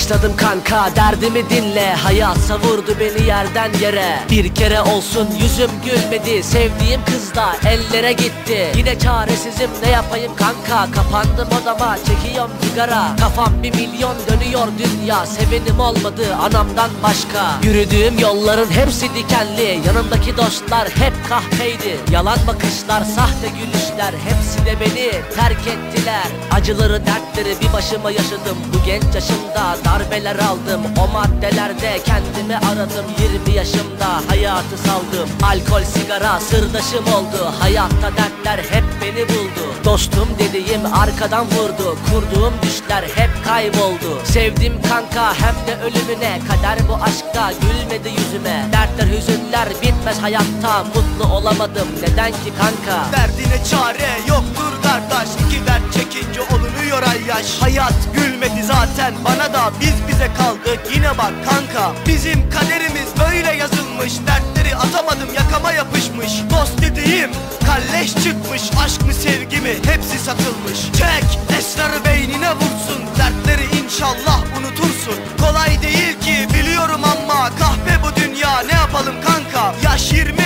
Başladım kanka derdimi dinle. Hayat savurdu beni yerden yere. Bir kere olsun yüzüm gülmedi. Sevdiğim kız da ellere gitti. Yine çaresizim ne yapayım kanka? Kapandım odama çekiyorum sigara. Kafam bir milyon dönüyor dünya. Sevenim olmadı anamdan başka. Yürüdüğüm yolların hepsi dikenli. Yanımdaki dostlar hep kahpeydi. Yalan bakışlar sahte gülüşler Hepsi de beni terk ettiler. Acıları dertleri bir başıma yaşadım. Bu genç yaşımda darbeler aldım. O maddelerde kendimi aradım. 20 yaşımda hayatı saldım. Alkol sigara sırdaşım oldu. Hayatta dertler hep beni buldu. Dostum dediğim arkadan vurdu. Kurduğum düşler hep kayboldu. Sevdim kanka hem de ölümüne Kader bu aşkta gülmedi yüzüme. Dertler hüzünler bitmez hayatta. Mutlu olamadım. Neden ki kanka? Derdine çare yoktur kardeş. İki dert çekince olunuyor ay yaş Hayat zaten bana da Biz bize kaldık yine bak kanka Bizim kaderimiz böyle yazılmış. Dertleri atamadım yakama yapışmış. Dost dediğim kalleş çıkmış. Aşk mı sevgi mi? Hepsi satılmış. Çek esrarı beynine vursun. Dertleri inşallah unutursun. Kolay değil ki biliyorum ama Kahpe bu dünya. Ne yapalım kanka? Yaş 20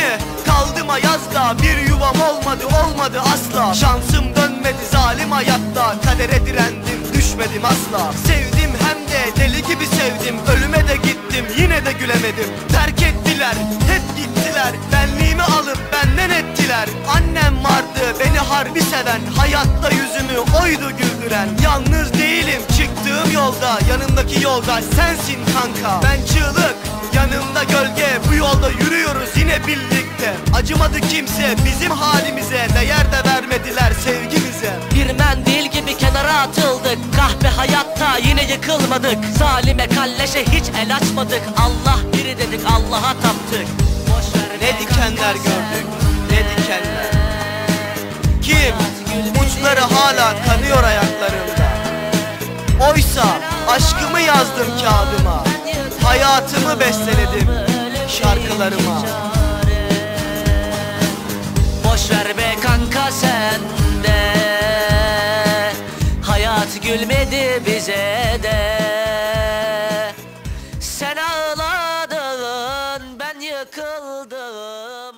kaldım ayazda Bir yuvam olmadı olmadı asla. Şansım dönmedi zalim hayatta. Kadere direndim düşmedim asla. Sevdim hem de deli gibi sevdim. Ölüme de gittim yine de gülemedim. Terk ettiler hep gittiler. Benliğimi alıp benden ettiler. Annem vardı beni harbi seven. Hayatta yüzümü oydu güldüren. Yalnız değilim çıktığım yolda Yanımdaki yoldaş sensin kanka. Ben çığlık yanımda gölge Bu yolda yürüyoruz yine birlikte. Acımadı kimse bizim halimize Değer de vermediler sevgimize. Bir mendil gibi kenara atıldık Kahpe hayatta yine yıkılmadık. Zalime kalleşe hiç el açmadık Allah biri dedik Allah'a taptık. Ne dikenler gördük ne dikenler. Kim uçları hala kanıyor ayaklarında? Oysa aşkımı yazdım kağıdıma Hayatımı besteledim şarkılarıma. Boş ver be kanka sen de. Hayat gülmedi bize de. Sen ağladın ben yıkıldım.